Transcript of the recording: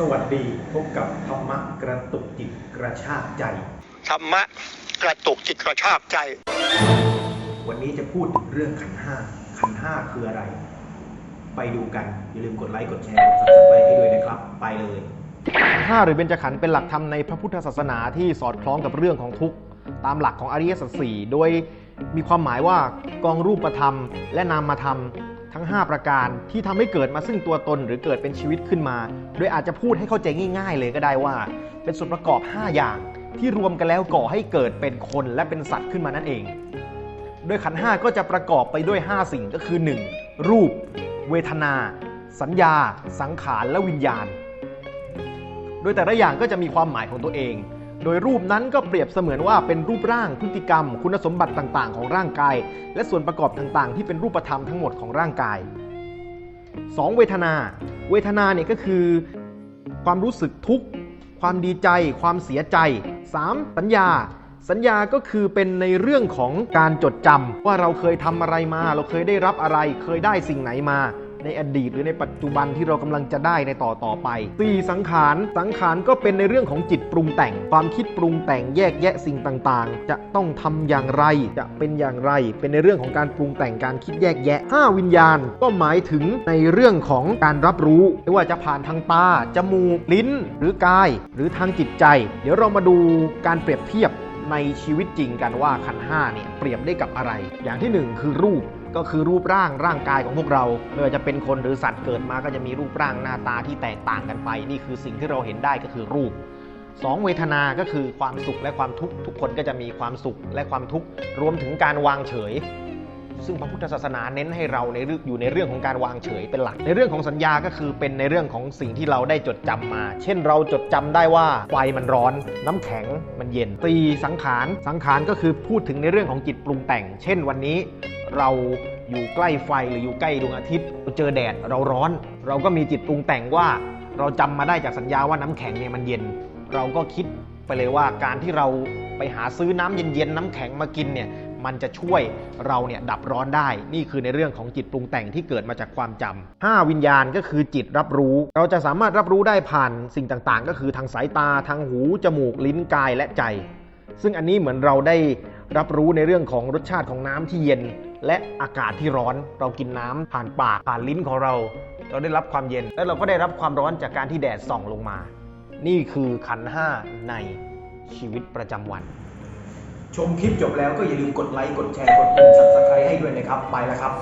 สวัสดีพบกับธรรมะกระตุกจิตกระชากใจ ธรรมะกระตุกจิตกระชากใจ วันนี้จะพูดถึงเรื่องขันธ์ห้าขันธ์ห้าคืออะไร ไปดูกัน อย่าลืมกดไลค์กดแชร์กด subscribe ให้ด้วยนะครับ ไปเลยขันธ์ห้าหรือเบญจขันธ์เป็นหลักธรรมในพระพุทธศาสนาที่สอดคล้องกับเรื่องของทุกข์ตามหลักของอริยสัจสี่โดยมีความหมายว่ากองรูปธรรมและนามธรรมทั้ง 5 ประการที่ทำให้เกิดมาซึ่งตัวตนหรือเกิดเป็นชีวิตขึ้นมา โดยอาจจะพูดให้เข้าใจง่าย ๆ เลยก็ได้ว่า เป็นส่วนประกอบ 5 อย่างที่รวมกันแล้วก่อให้เกิดเป็นคนและเป็นสัตว์ขึ้นมานั่นเอง โดยขันห้าก็จะประกอบไปด้วย 5 สิ่งก็คือ 1. รูป เวทนา สัญญา สังขารและวิญญาณ โดยแต่ละอย่างก็จะมีความหมายของตัวเอง โดยรูปนั้นก็เปรียบเสมือนว่าเป็นรูปร่างพฤติกรรม คุณสมบัติต่างๆ ของร่างกาย และส่วนประกอบต่างๆ ที่เป็นรูปธรรมทั้งหมดของร่างกาย 2. เวทนา เวทนาเนี่ยก็คือ ความรู้สึกทุกข์ความดีใจ ความเสียใจ 3. สัญญา สัญญาก็คือเป็นในเรื่องของการจดจำว่าเราเคยทำอะไรมา เราเคยได้รับอะไร เคยได้สิ่งไหนมา ในอดีตหรือในปัจจุบันที่เรากำลังจะได้ในต่อต่อไป 4. สังขารสังขารก็เป็นในเรื่องของจิตปรุงแต่ง ความคิดปรุงแต่งแยกแยะสิ่งต่างๆ จะต้องทำอย่างไรจะเป็นอย่างไร เป็นในเรื่องของการปรุงแต่งการคิดแยกแยะ 5 วิญญาณก็หมายถึงในเรื่องของการรับรู้ไม่ว่าจะผ่านทางตาจมูกลิ้น หรือกาย หรือทางจิตใจ เดี๋ยวเรามาดูการเปรียบเทียบในชีวิตจริงกันว่าขันห้าเนี่ยเปรียบได้กับอะไร อย่างที่หนึ่งคือรูป ก็คือรูปร่างร่างกายของพวกเราไม่ว่าจะเป็นคนหรือสัตว์เกิดมาก็จะมีรูปร่างหน้าตาที่แตกต่างกันไป นี่คือสิ่งที่เราเห็นได้ก็คือรูปสองเวทนาก็คือความสุขและความทุกข์ทุกคนก็จะมีความสุขและความทุกข์รวมถึงการวางเฉย ซึ่งพระพุทธศาสนาเน้นให้เราในเรื่องอยู่ในเรื่องของการวางเฉยเป็นหลัก ในเรื่องของสัญญาก็คือเป็นในเรื่องของสิ่งที่เราได้จดจำมา เช่นเราจดจำได้ว่าไฟมันร้อน น้ำแข็งมันเย็นตีสังขารสังขารก็คือพูดถึงในเรื่องของจิตปรุงแต่ง เช่นวันนี้เราอยู่ใกล้ไฟหรืออยู่ใกล้ดวงอาทิตย์เราเจอแดดเราร้อน เราก็มีจิตปรุงแต่งว่าเราจำมาได้จากสัญญาว่าน้ำแข็งเนี่ยมันเย็น เราก็คิดไปเลยว่าการที่เรา ไปหาซื้อน้ำเย็นๆน้ำแข็งมากินเนี่ยมันจะช่วยเราเนี่ยดับร้อนได้ นี่คือในเรื่องของจิตปรุงแต่งที่เกิดมาจากความจำห้าวิญญาณก็คือจิตรับรู้ เราจะสามารถรับรู้ได้ผ่านสิ่งต่างๆ ก็คือทางสายตาทางหู จมูก ลิ้นกายและใจ ซึ่งอันนี้เหมือนเราได้รับรู้ในเรื่องของรสชาติของน้ำที่เย็น และอากาศที่ร้อน เรากินน้ำผ่านปากผ่านลิ้นของเรา เราได้รับความเย็น และเราก็ได้รับความร้อนจากการที่แดดส่องลงมา นี่คือขันห้าใน ชีวิตประจำวัน ชมคลิปจบแล้วก็อย่าลืมกดไลค์ กดแชร์ กดปุ่ม subscribe ให้ด้วยนะครับ ไปแล้วครับ